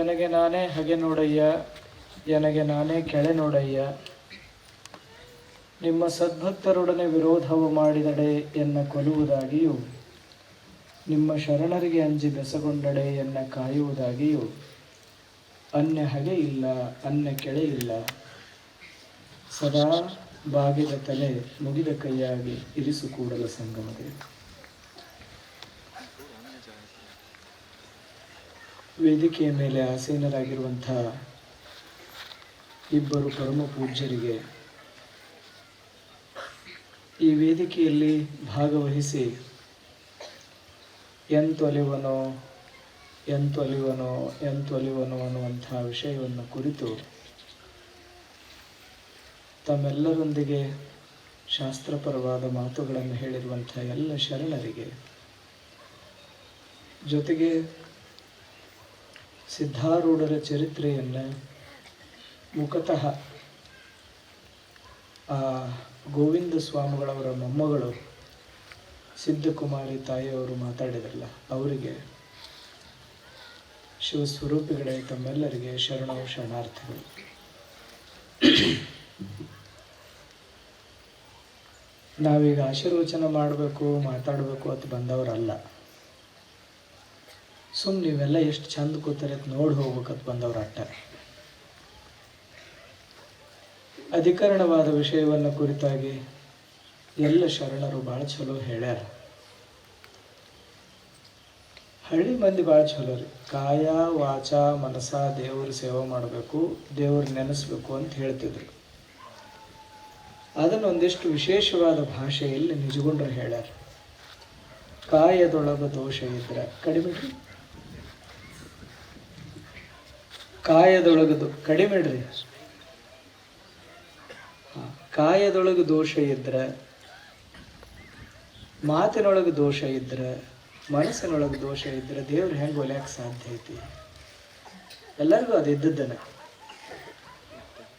ಎನಗೆ ನಾನೇ ಹಗೆ ನೋಡಯ್ಯ, ಎನಗೆ ನಾನೇ ಕೆಳೆ ನೋಡಯ್ಯ. ನಿಮ್ಮ ಸದ್ಭಕ್ತರೊಡನೆ ವಿರೋಧವು ಮಾಡಿದಡೆ ಎನ್ನ ಕೊಲ್ಲುವುದಾಗಿಯೂ ನಿಮ್ಮ ಶರಣರಿಗೆ ಅಂಜಿ ಬೆಸಗೊಂಡಡೆ ಎನ್ನ ಕಾಯುವುದಾಗಿಯೂ, ಅನ್ಯ ಹಗೆ ಇಲ್ಲ, ಅನ್ಯ ಕೆಳೆ ಇಲ್ಲ. ಸದಾ ಬಾಗಿದ ತಲೆ ಮುಗಿದ ಕೈಯಾಗಿ ಇರಿಸು ಕೂಡಲ ಸಂಗಮದೆ ವೇದಿಕೆಯ ಮೇಲೆ ಆಸೀನರಾಗಿರುವಂಥ ಇಬ್ಬರು ಪರಮ ಪೂಜ್ಯರಿಗೆ ಈ ವೇದಿಕೆಯಲ್ಲಿ ಭಾಗವಹಿಸಿ ಎಂತೊಲಿವನೋ ಎಂತೊಲಿವನೋ ಎಂತೊಲಿವನೋ ಅನ್ನುವಂಥ ವಿಷಯವನ್ನು ಕುರಿತು ತಮ್ಮೆಲ್ಲರೊಂದಿಗೆ ಶಾಸ್ತ್ರಪರವಾದ ಮಾತುಗಳನ್ನು ಹೇಳಿರುವಂಥ ಎಲ್ಲ ಶರಣರಿಗೆ ಜೊತೆಗೆ ಸಿದ್ಧಾರೂಢರ ಚರಿತ್ರೆಯನ್ನು ಮುಖತಃ ಆ ಗೋವಿಂದ ಸ್ವಾಮಿಗಳವರ ಮೊಮ್ಮಗಳು ಸಿದ್ಧಕುಮಾರಿ ತಾಯಿಯವರು ಮಾತಾಡಿದ್ರಲ್ಲ, ಅವರಿಗೆ ಶಿವಸ್ವರೂಪಿಗಳೇ ತಮ್ಮೆಲ್ಲರಿಗೆ ಶರಣವು ಶರಣಾರ್ಥಿಗಳು. ನಾವೀಗ ಆಶೀರ್ವಚನ ಮಾಡಬೇಕು, ಮಾತಾಡಬೇಕು ಅಂತ ಬಂದವರಲ್ಲ. ಸುಮ್ಮನೆ ನೀವೆಲ್ಲ ಎಷ್ಟು ಚಂದ ಕೂತಾರೆ ನೋಡಿ ಹೋಗ್ಬೇಕಂತ ಬಂದವ್ರು ಅಟ್ಟ ಅಧಿಕರಣವಾದ ವಿಷಯವನ್ನು ಕುರಿತಾಗಿ ಎಲ್ಲ ಶರಣರು ಭಾಳ ಚಲೋ ಹೇಳ್ಯಾರ. ಹಳ್ಳಿ ಮಂದಿ ಭಾಳ ಚಲೋ ರೀ. ಕಾಯ, ವಾಚ ಮನಸ ದೇವ್ರ ಸೇವೆ ಮಾಡಬೇಕು, ದೇವ್ರ ನೆನೆಸ್ಬೇಕು ಅಂತ ಹೇಳ್ತಿದ್ರು. ಅದನ್ನು ಒಂದಿಷ್ಟು ವಿಶೇಷವಾದ ಭಾಷೆಯಲ್ಲಿ ನಿಜಗೊಂಡ್ರು ಹೇಳ್ಯಾರ. ಕಾಯದೊಳಗ ದೋಷ ಇದ್ರೆ ಕಡಿಮೆಡ್ರಿ ಕಾಯದೊಳಗದು ಕಡಿಮೆಡ್ರಿ ಕಾಯದೊಳಗೆ ದೋಷ ಇದ್ರೆ, ಮಾತಿನೊಳಗೆ ದೋಷ ಇದ್ರೆ, ಮನಸ್ಸಿನೊಳಗೆ ದೋಷ ಇದ್ರೆ ದೇವ್ರು ಹೆಂಗೆ ಒಲ್ಯಾಕೆ ಸಾಧ್ಯ ಐತಿ? ಎಲ್ಲರಿಗೂ ಅದು ಇದ್ದದ್ದನ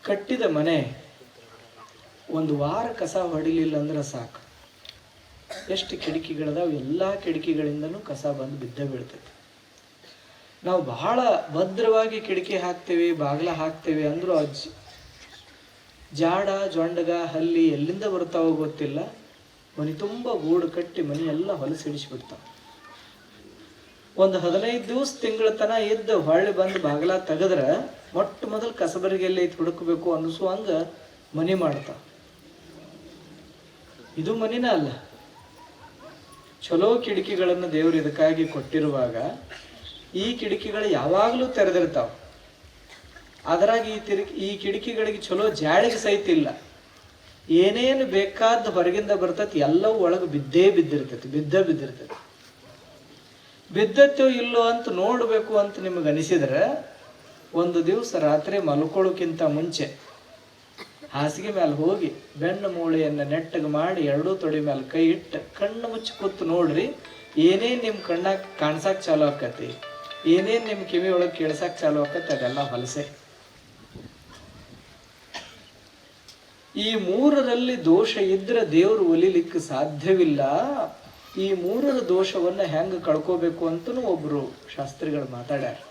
ಕಟ್ಟಿದ ಮನೆ ಒಂದು ವಾರ ಕಸ ಹೊಡಿಲಿಲ್ಲ ಅಂದ್ರೆ ಸಾಕು. ಎಷ್ಟು ಕಿಟಕಿಗಳದಾವ, ಎಲ್ಲ ಕಿಟಕಿಗಳಿಂದನೂ ಕಸ ಬಂದು ಬಿದ್ದ ಬೀಳ್ತೈತಿ. ನಾವು ಬಹಳ ಭದ್ರವಾಗಿ ಕಿಟಕಿ ಹಾಕ್ತೇವೆ, ಬಾಗಿಲ ಹಾಕ್ತೇವೆ ಅಂದ್ರೂ ಅಜ್ಜಿ ಜಾಡ, ಜೊಂಡಗ, ಹಲ್ಲಿ ಎಲ್ಲಿಂದ ಬರ್ತಾವೋ ಗೊತ್ತಿಲ್ಲ. ಮನೆ ತುಂಬ ಗೂಡು ಕಟ್ಟಿ ಮನೆ ಎಲ್ಲ ಹೊಲಸಿಡಿಸ್ಬಿಡ್ತಾವ ಒಂದು ಹದಿನೈದು ದಿವಸ ತಿಂಗಳ ತನ ಇದ್ದು ಹೊಳ್ಳಿ ಬಂದು ಬಾಗಿಲ ತೆಗೆದ್ರೆ ಮೊಟ್ಟ ಮೊದಲು ಕಸಬರಿಗೆ ಎಲ್ಲಿ ಐತಿ ಹುಡುಕಬೇಕು ಅನ್ನಿಸುವಂಗ ಮನೆ ಮಾಡ್ತಾವ. ಇದು ಮನಿನ ಅಲ್ಲ. ಚಲೋ ಕಿಟಕಿಗಳನ್ನು ದೇವರು ಇದಕ್ಕಾಗಿ ಕೊಟ್ಟಿರುವಾಗ ಈ ಕಿಟಕಿಗಳು ಯಾವಾಗಲೂ ತೆರೆದಿರ್ತಾವ. ಅದರಾಗ ಈ ತಿರು ಈ ಕಿಟಕಿಗಳಿಗೆ ಚಲೋ ಜಾಳಿಗೆ ಸಹಿತ ಇಲ್ಲ. ಏನೇನು ಬೇಕಾದ ಹೊರಗಿಂದ ಬರ್ತೈತಿ, ಎಲ್ಲವೂ ಒಳಗೆ ಬಿದ್ದೇ ಬಿದ್ದಿರ್ತೈತಿ, ಬಿದ್ದ ಬಿದ್ದಿರ್ತೈತಿ. ಬಿದ್ದತ್ತೋ ಇಲ್ಲೋ ಅಂತ ನೋಡಬೇಕು ಅಂತ ನಿಮಗೆ ಅನಿಸಿದ್ರೆ, ಒಂದು ದಿವಸ ರಾತ್ರಿ ಮಲ್ಕೊಳ್ಳೋಕ್ಕಿಂತ ಮುಂಚೆ ಹಾಸಿಗೆ ಮೇಲೆ ಹೋಗಿ ಬೆನ್ನು ಮೂಳೆಯನ್ನು ನೆಟ್ಟಗೆ ಮಾಡಿ ಎರಡೂ ತೊಡೆ ಮೇಲೆ ಕೈ ಇಟ್ಟು ಕಣ್ಣು ಮುಚ್ಚಿ ಕೂತು ನೋಡ್ರಿ ಏನೇನು ನಿಮ್ಮ ಕಣ್ಣಾಗ ಕಾಣ್ಸಕ್ಕೆ ಚಾಲು ಆಕತಿ ಏನೇನು ನಿಮ್ಮ ಕಿವಿ ಒಳಗೆ ಕೇಳ್ಸಕ್ಕೆ ಚಾಲು ಆಕತಿ, ಅದೆಲ್ಲ ಹೊಲಸೆ. ಈ ಮೂರರಲ್ಲಿ ದೋಷ ಇದ್ರೆ ದೇವರು ಒಲಿಲಿಕ್ಕೆ ಸಾಧ್ಯವಿಲ್ಲ. ಈ ಮೂರರ ದೋಷವನ್ನು ಹೆಂಗೆ ಕಳ್ಕೋಬೇಕು ಅಂತನೂ ಒಬ್ಬರು ಶಾಸ್ತ್ರಿಗಳು ಮಾತಾಡ್ಯಾರ.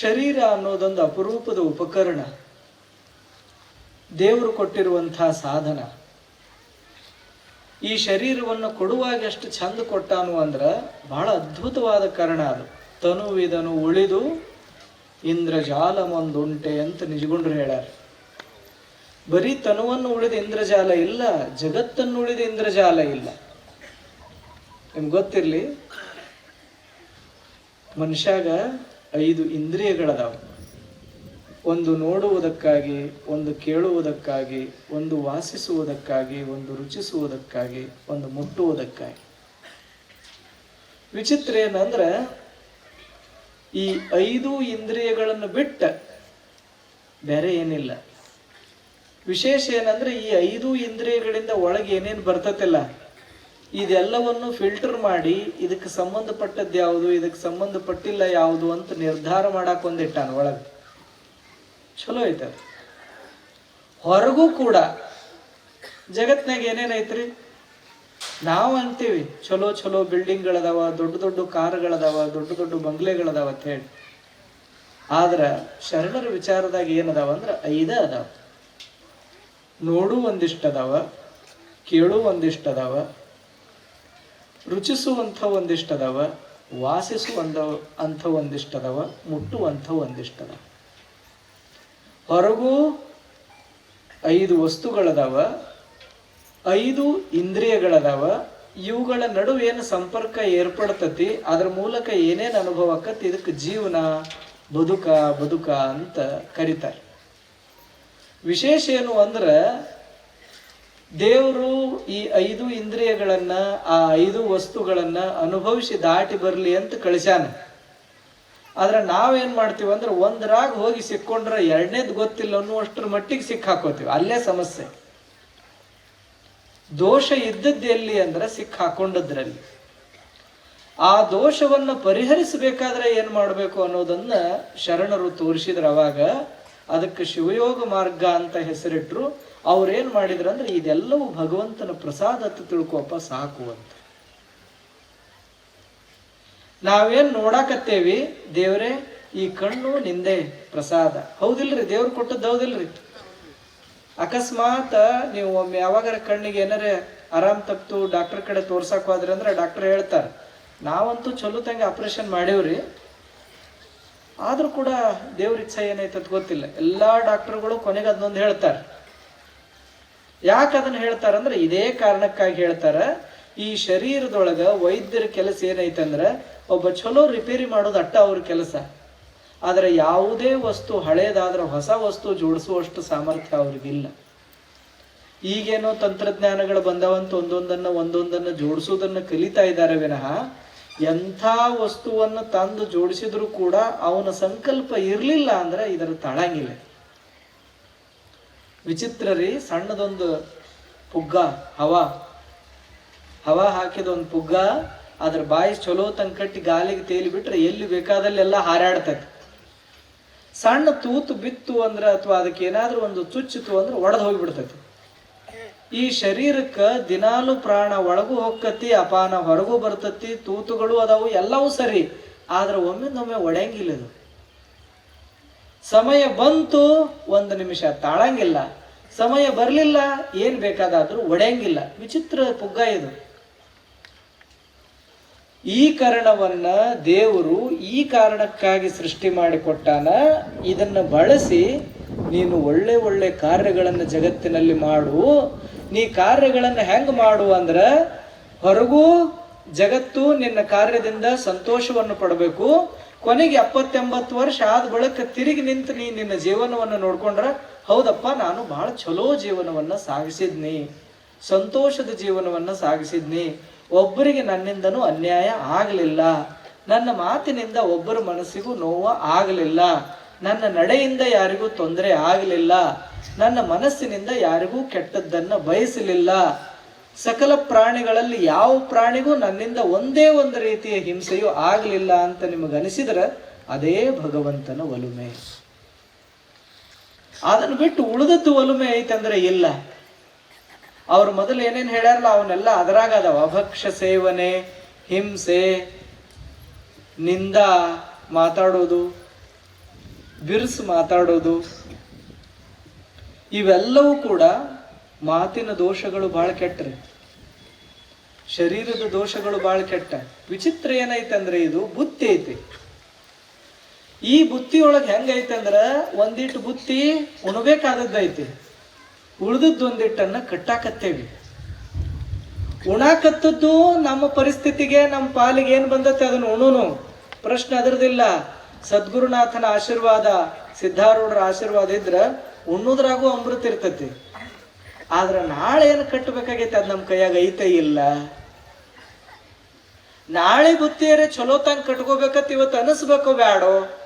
ಶರೀರ ಅನ್ನೋದೊಂದು ಅಪರೂಪದ ಉಪಕರಣ. ದೇವರು ಕೊಟ್ಟಿರುವಂತಹ ಸಾಧನ. ಈ ಶರೀರವನ್ನು ಕೊಡುವಾಗ ಎಷ್ಟು ಚಂದ ಕೊಟ್ಟಾನು ಅಂದ್ರೆ ಬಹಳ ಅದ್ಭುತವಾದ ಕಾರಣ ಅದು. ತನುವಿದನು ಉಳಿದು ಇಂದ್ರಜಾಲಮೊಂದುಂಟೆ ಅಂತ ನಿಜಗೊಂಡ್ರು ಹೇಳ್ಯಾರ. ಬರೀ ತನುವನ್ನು ಉಳಿದ ಇಂದ್ರಜಾಲ ಇಲ್ಲ, ಜಗತ್ತನ್ನು ಉಳಿದ ಇಂದ್ರಜಾಲ ಇಲ್ಲ. ನಿಮ್ಗೆ ಗೊತ್ತಿರಲಿ? ಮನುಷ್ಯಾಗ ಐದು ಇಂದ್ರಿಯಗಳದಾವ. ಒಂದು ನೋಡುವುದಕ್ಕಾಗಿ, ಒಂದು ಕೇಳುವುದಕ್ಕಾಗಿ, ಒಂದು ವಾಸಿಸುವುದಕ್ಕಾಗಿ, ಒಂದು ರುಚಿಸುವುದಕ್ಕಾಗಿ, ಒಂದು ಮುಟ್ಟುವುದಕ್ಕಾಗಿ. ವಿಚಿತ್ರ ಏನಂದ್ರೆ, ಈ ಐದು ಇಂದ್ರಿಯಗಳನ್ನು ಬಿಟ್ಟ ಬೇರೆ ಏನಿಲ್ಲ. ವಿಶೇಷ ಏನಂದ್ರೆ, ಈ ಐದು ಇಂದ್ರಿಯಗಳಿಂದ ಒಳಗೆ ಏನೇನು ಬರ್ತತಿಲ್ಲ. ಇದೆಲ್ಲವನ್ನು ಫಿಲ್ಟರ್ ಮಾಡಿ ಇದಕ್ಕೆ ಸಂಬಂಧಪಟ್ಟದ್ದು ಯಾವುದು, ಇದಕ್ಕೆ ಸಂಬಂಧಪಟ್ಟಿಲ್ಲ ಯಾವುದು ಅಂತ ನಿರ್ಧಾರ ಮಾಡಕ್ ಒಂದಿಟ್ಟಾನ ಒಳಗೆ. ಚಲೋ ಐತೆ ಹೊರಗೂ ಕೂಡ ಜಗತ್ನಾಗ ಏನೇನೈತ್ರಿ ನಾವು ಅಂತೀವಿ, ಚಲೋ ಚಲೋ ಬಿಲ್ಡಿಂಗ್ಗಳದಾವ ದೊಡ್ಡ ದೊಡ್ಡ ಕಾರುಗಳದಾವ, ದೊಡ್ಡ ದೊಡ್ಡ ಬಂಗ್ಲೆಗಳದಾವ ಅಂತ ಹೇಳಿ. ಆದ್ರೆ ಶರಣರ ವಿಚಾರದಾಗ ಏನದಾವ ಅಂದ್ರೆ ಐದ ಅದಾವ. ನೋಡು ಒಂದಿಷ್ಟು ಅದಾವ, ಕೇಳು ಒಂದಿಷ್ಟು ಅದಾವ ರುಚಿಸುವಂಥ ಒಂದಿಷ್ಟದವ ವಾಸಿಸುವಂಥ ಅಂಥ ಒಂದಿಷ್ಟದವ ಮುಟ್ಟುವಂಥ ಒಂದಿಷ್ಟು ಅದಾವ ಹೊರಗೂ ಐದು ವಸ್ತುಗಳದಾವ, ಐದು ಇಂದ್ರಿಯಗಳದಾವ, ಇವುಗಳ ನಡುವೆ ಏನು ಸಂಪರ್ಕ ಏರ್ಪಡ್ತತಿ, ಅದ್ರ ಮೂಲಕ ಏನೇನು ಅನುಭವ ಆಕತಿ ಇದಕ್ಕೆ ಜೀವನ, ಬದುಕ ಬದುಕ ಅಂತ ಕರೀತಾರೆ. ವಿಶೇಷ ಏನು ಅಂದ್ರೆ ದೇವರು ಈ ಐದು ಇಂದ್ರಿಯಗಳನ್ನ, ಆ ಐದು ವಸ್ತುಗಳನ್ನ ಅನುಭವಿಸಿ ದಾಟಿ ಬರಲಿ ಅಂತ ಕಳಿಸ್ಯಾನ. ಆದ್ರೆ ನಾವೇನ್ ಮಾಡ್ತೀವಿ ಅಂದ್ರೆ ಒಂದರಾಗ ಹೋಗಿ ಸಿಕ್ಕೊಂಡ್ರೆ ಎರಡನೇದು ಗೊತ್ತಿಲ್ಲ ಅನ್ನುವಷ್ಟರ ಮಟ್ಟಿಗೆ ಸಿಕ್ ಹಾಕೋತೀವಿ. ಅಲ್ಲೇ ಸಮಸ್ಯೆ. ದೋಷ ಇದ್ದದ್ದು ಎಲ್ಲಿ ಅಂದ್ರೆ ಸಿಕ್ ಹಾಕೊಂಡದ್ರಲ್ಲಿ. ಆ ದೋಷವನ್ನು ಪರಿಹರಿಸಬೇಕಾದ್ರೆ ಏನ್ ಮಾಡಬೇಕು ಅನ್ನೋದನ್ನ ಶರಣರು ತೋರಿಸಿದ್ರು ಅವಾಗ. ಅದಕ್ಕೆ ಶಿವಯೋಗ ಮಾರ್ಗ ಅಂತ ಹೆಸರಿಟ್ರು. ಅವ್ರೇನ್ ಮಾಡಿದ್ರು ಅಂದ್ರೆ ಇದೆಲ್ಲವೂ ಭಗವಂತನ ಪ್ರಸಾದ ಅಂತ ತಿಳ್ಕೊಪ್ಪ ಸಾಕು ಅಂತ. ನಾವೇನ್ ನೋಡಾಕತ್ತೇವಿ, ದೇವರೇ, ಈ ಕಣ್ಣು ನಿಂದೆ ಪ್ರಸಾದ. ಹೌದಿಲ್ರಿ, ದೇವ್ರು ಕೊಟ್ಟದ್ದು ಹೌದಿಲ್ರಿ? ಅಕಸ್ಮಾತ್ ನೀವು ಒಮ್ಮೆ ಯಾವಾಗಾರ ಕಣ್ಣಿಗೆ ಏನಾರ ಆರಾಮ್ ತಪ್ತು ಡಾಕ್ಟರ್ ಕಡೆ ತೋರ್ಸಕ್ ಹೋದ್ರಿ ಅಂದ್ರೆ ಡಾಕ್ಟರ್ ಹೇಳ್ತಾರೆ. ನಾವಂತೂ ಚಲೋ ತಂಗೆ ಆಪರೇಷನ್ ಮಾಡೇವ್ರಿ. ಆದ್ರೂ ಕೂಡ ದೇವ್ರ ಇಚ್ಛೆ ಏನೈತೆ ಅಂತ ಗೊತ್ತಿಲ್ಲ. ಎಲ್ಲಾ ಡಾಕ್ಟರ್ಗಳು ಕೊನೆಗೆ ಅದನ್ನೊಂದು ಹೇಳ್ತಾರೆ. ಯಾಕೆ ಅದನ್ನ ಹೇಳ್ತಾರಂದ್ರೆ ಇದೇ ಕಾರಣಕ್ಕಾಗಿ ಹೇಳ್ತಾರ, ಈ ಶರೀರದೊಳಗ ವೈದ್ಯರ ಕೆಲಸ ಏನೈತಂದ್ರೆ ಒಬ್ಬ ಚಲೋ ರಿಪೇರಿ ಮಾಡೋದು ಅಟ್ಟ ಅವ್ರ ಕೆಲಸ. ಆದರೆ ಯಾವುದೇ ವಸ್ತು ಹಳೇದಾದ್ರೆ ಹೊಸ ವಸ್ತು ಜೋಡಿಸುವಷ್ಟು ಸಾಮರ್ಥ್ಯ ಅವ್ರಿಗಿಲ್ಲ. ಈಗೇನೋ ತಂತ್ರಜ್ಞಾನಗಳು ಬಂದವಂತ ಒಂದೊಂದನ್ನ ಒಂದೊಂದನ್ನ ಜೋಡಿಸೋದನ್ನು ಕಲಿತಾ ಇದ್ದಾರೆ ವಿನಃ, ಎಂಥ ವಸ್ತುವನ್ನು ತಂದು ಜೋಡಿಸಿದ್ರು ಕೂಡ ಅವನ ಸಂಕಲ್ಪ ಇರಲಿಲ್ಲ ಅಂದ್ರೆ ಇದರ ತಳಂಗಿಲ್ಲ. ವಿಚಿತ್ರ ರೀ, ಸಣ್ಣದೊಂದು ಪುಗ್ಗ, ಹವ. ಹವಾ ಹಾಕಿದೊಂದು ಪುಗ್ಗ, ಅದ್ರ ಬಾಯಿ ಚಲೋ ಕಟ್ಟಿ ಗಾಲಿಗೆ ತೇಲಿ ಬಿಟ್ರೆ ಎಲ್ಲಿ ಬೇಕಾದಲ್ಲೆಲ್ಲ ಹಾರಾಡ್ತೈತಿ. ಸಣ್ಣ ತೂತು ಬಿತ್ತು ಅಂದ್ರೆ ಅಥವಾ ಅದಕ್ಕೆ ಏನಾದರೂ ಒಂದು ಚುಚ್ಚಿತು ಅಂದ್ರೆ ಒಡೆದು ಹೋಗಿಬಿಡ್ತೈತಿ. ಈ ಶರೀರಕ್ಕೆ ದಿನಾಲು ಪ್ರಾಣ ಒಳಗೂ ಹೊಕ್ಕತಿ ಅಪಾನ ಹೊರಗೂ ಬರ್ತತಿ, ತೂತುಗಳು ಅದಾವು, ಎಲ್ಲವೂ ಸರಿ. ಆದ್ರೆ ಒಮ್ಮಿಂದೊಮ್ಮೆ ಒಡೆಯಂಗಿಲ್ಲ ಇದು. ಸಮಯ ಬಂತು, ಒಂದು ನಿಮಿಷ ತಾಳಂಗಿಲ್ಲ. ಸಮಯ ಬರಲಿಲ್ಲ, ಏನು ಬೇಕಾದಾದರೂ ಒಡೆಯಂಗಿಲ್ಲ. ವಿಚಿತ್ರ ಪುಗ್ಗ ಇದು. ಈ ಕಾರಣವನ್ನ ದೇವರು ಈ ಕಾರಣಕ್ಕಾಗಿ ಸೃಷ್ಟಿ ಮಾಡಿಕೊಟ್ಟಾನ. ಇದನ್ನ ಬಳಸಿ ನೀನು ಒಳ್ಳೆ ಒಳ್ಳೆ ಕಾರ್ಯಗಳನ್ನು ಜಗತ್ತಿನಲ್ಲಿ ಮಾಡು. ನೀ ಕಾರ್ಯಗಳನ್ನು ಹೆಂಗೆ ಮಾಡು ಅಂದ್ರ, ಹೊರಗೂ ಜಗತ್ತು ನಿನ್ನ ಕಾರ್ಯದಿಂದ ಸಂತೋಷವನ್ನು ಪಡಬೇಕು. ಕೊನೆಗೆ ಎಪ್ಪತ್ತೆಂಬತ್ತು ವರ್ಷ ಆದ ಬಳಿಕ ತಿರುಗಿ ನಿಂತು ನೀ ನಿನ್ನ ಜೀವನವನ್ನು ನೋಡ್ಕೊಂಡ್ರ, ಹೌದಪ್ಪ, ನಾನು ಬಹಳ ಚಲೋ ಜೀವನವನ್ನ ಸಾಗಿಸಿದ್ನಿ. ಸಂತೋಷದ ಜೀವನವನ್ನ ಸಾಗಿಸಿದ್ನಿ. ಒಬ್ಬರಿಗೆ ನನ್ನಿಂದನೂ ಅನ್ಯಾಯ ಆಗಲಿಲ್ಲ. ನನ್ನ ಮಾತಿನಿಂದ ಒಬ್ಬರ ಮನಸ್ಸಿಗೂ ನೋವು ಆಗಲಿಲ್ಲ. ನನ್ನ ನಡೆಯಿಂದ ಯಾರಿಗೂ ತೊಂದರೆ ಆಗಲಿಲ್ಲ. ನನ್ನ ಮನಸ್ಸಿನಿಂದ ಯಾರಿಗೂ ಕೆಟ್ಟದ್ದನ್ನು ಬಯಸಲಿಲ್ಲ. ಸಕಲ ಪ್ರಾಣಿಗಳಲ್ಲಿ ಯಾವ ಪ್ರಾಣಿಗೂ ನನ್ನಿಂದ ಒಂದೇ ಒಂದು ರೀತಿಯ ಹಿಂಸೆಯೂ ಆಗಲಿಲ್ಲ ಅಂತ ನಿಮಗೆ ಅನಿಸಿದ್ರೆ ಅದೇ ಭಗವಂತನ ಒಲುಮೆ. ಅದನ್ನು ಬಿಟ್ಟು ಉಳಿದದ್ದು ಒಲುಮೆ ಐತಂದ್ರೆ ಇಲ್ಲ. ಅವ್ರು ಮೊದಲು ಏನೇನು ಹೇಳ್ಯಾರಲ್ಲ, ಅವನ್ನೆಲ್ಲ ಅದರಾಗ ಅದಾವ. ಅಭಕ್ಷ ಸೇವನೆ, ಹಿಂಸೆ, ನಿಂದ ಮಾತಾಡೋದು, ಬಿರುಸು ಮಾತಾಡೋದು, ಇವೆಲ್ಲವೂ ಕೂಡ ಮಾತಿನ ದೋಷಗಳು ಬಹಳ ಕೆಟ್ಟರೆ. ಶರೀರದ ದೋಷಗಳು ಭಾಳ ಕೆಟ್ಟ. ವಿಚಿತ್ರ ಏನೈತಂದ್ರೆ ಇದು ಬುತ್ತಿ ಐತಿ. ಈ ಬುತ್ತಿಯೊಳಗೆ ಹೆಂಗೈತಂದ್ರ ಒಂದಿಟ್ಟು ಬುತ್ತಿ ಉಣಬೇಕಾದದ್ದೈತಿ ಉಳಿದದ್ದು ಒಂದಿಟ್ಟನ್ನ ಕಟ್ಟಾಕತ್ತೇವಿ. ಉಣಾಕತ್ತದ್ದು ನಮ್ಮ ಪರಿಸ್ಥಿತಿಗೆ, ನಮ್ಮ ಪಾಲಿಗೆ ಏನು ಬಂದತ್ತೆ ಅದನ್ನು ಉಣುನು. ಪ್ರಶ್ನೆ ಅದರದಿಲ್ಲ. ಸದ್ಗುರುನಾಥನ ಆಶೀರ್ವಾದ, ಸಿದ್ಧಾರೂಢರ ಆಶೀರ್ವಾದ ಇದ್ರ ಉಣ್ಣುದ್ರಾಗೂ ಅಮೃತ ಇರ್ತತಿ. ಆದ್ರ ನಾಳೆ ಏನು ಕಟ್ಟಬೇಕಾಗೈತೆ ಅದು ನಮ್ಮ ಕೈಯಾಗ ಐತೆ ಇಲ್ಲ. ನಾಳೆ ಬುತ್ತಿಯರೇ ಚಲೋ ತಾನು ಕಟ್ಕೋಬೇಕತ್ ಇವತ್ತು ಅನಿಸ್ಬೇಕು ಬ್ಯಾಡೋ.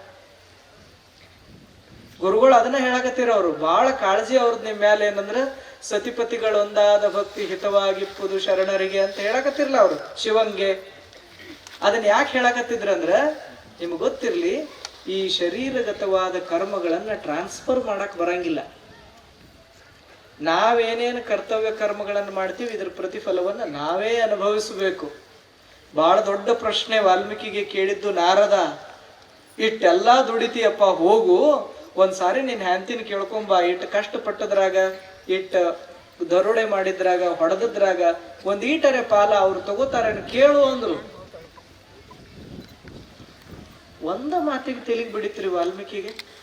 ಗುರುಗಳು ಅದನ್ನ ಹೇಳಕತ್ತೀರ ಅವರು ಬಹಳ ಕಾಳಜಿ ಅವ್ರದ್ದು ನಿಮ್ ಮೇಲೆ ಏನಂದ್ರೆ ಸತಿಪತಿಗಳೊಂದಾದ ಭಕ್ತಿ ಹಿತವಾಗಿಪ್ಪುದು ಶರಣರಿಗೆ ಅಂತ ಹೇಳಕತ್ತಿರ್ಲ ಅವರು, ಶಿವಂಗೆ. ಅದನ್ನ ಯಾಕೆ ಹೇಳಕತ್ತಿದ್ರ ಅಂದ್ರ, ನಿಮ್ಗೆ ಗೊತ್ತಿರ್ಲಿ, ಈ ಶರೀರಗತವಾದ ಕರ್ಮಗಳನ್ನ ಟ್ರಾನ್ಸ್ಫರ್ ಮಾಡಕ್ ಬರಂಗಿಲ್ಲ. ನಾವೇನೇನು ಕರ್ತವ್ಯ ಕರ್ಮಗಳನ್ನು ಮಾಡ್ತೀವಿ, ಇದ್ರ ಪ್ರತಿಫಲವನ್ನು ನಾವೇ ಅನುಭವಿಸಬೇಕು. ಬಹಳ ದೊಡ್ಡ ಪ್ರಶ್ನೆ ವಾಲ್ಮೀಕಿಗೆ ಕೇಳಿದ್ದು ನಾರದ ಇಟ್ಟೆಲ್ಲ ದುಡಿತೀಯಪ್ಪ, ಹೋಗು, ಒಂದ್ಸಾರಿ ನೀನು ಹ್ಯಾಂತಿನ ಕೇಳ್ಕೊಂಬ ಇಟ್ಟು ಕಷ್ಟಪಟ್ಟದ್ರಾಗ ಇಟ್ಟು ದರೋಡೆ ಮಾಡಿದ್ರಾಗ, ಹೊಡೆದದ್ರಾಗ, ಒಂದು ಈಟರೆ ಪಾಲ ಅವ್ರು ತಗೋತಾರ ಕೇಳು ಅಂದ್ರು. ಒಂದ ಮಾತಿಗೆ ತಿಳಿಗ್ ಬಿಡಿತ್ರಿ ವಾಲ್ಮೀಕಿಗೆ.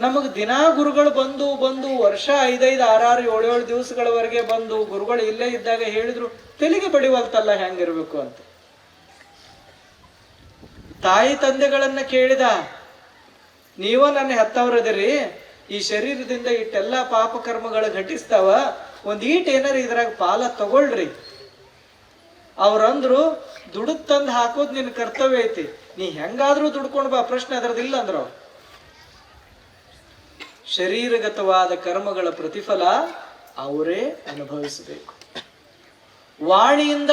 ನಮಗ್ ದಿನಾ ಗುರುಗಳು ಬಂದು ಬಂದು, ವರ್ಷ ಐದೈದು, ಆರಾರು, ಏಳೇಳು ದಿವಸಗಳವರೆಗೆ ಬಂದು ಗುರುಗಳು ಇಲ್ಲೇ ಇದ್ದಾಗ ಹೇಳಿದ್ರು, ತೆಲಿಗೆ ಬಡಿವಲ್ತಲ್ಲ ಹೆಂಗಿರ್ಬೇಕು ಅಂತ. ತಾಯಿ ತಂದೆಗಳನ್ನ ಕೇಳಿದ, ನೀವ ನನ್ನ ಹೆತ್ತವರದಿರಿ, ಈ ಶರೀರದಿಂದ ಇಟ್ಟೆಲ್ಲ ಪಾಪ ಕರ್ಮಗಳು ಘಟಿಸ್ತಾವ, ಒಂದ್ ಈಟ್ ಏನಾರ ಇದ್ರಾಗ ಪಾಲ ತಗೊಳ್ರಿ. ಅವ್ರಂದ್ರು, ದುಡ್ದು ತಂದು ಹಾಕೋದ್ ನಿನ್ ಕರ್ತವ್ಯ ಐತಿ, ನೀ ಹೆಂಗಾದ್ರೂ ದುಡ್ಕೊಂಡ್ ಬಾ, ಪ್ರಶ್ನೆ ಅದ್ರದಿಲ್ಲ ಅಂದ್ರ ಅವ್ರು. ಶರೀರಗತವಾದ ಕರ್ಮಗಳ ಪ್ರತಿಫಲ ಅವರೇ ಅನುಭವಿಸಬೇಕು. ವಾಣಿಯಿಂದ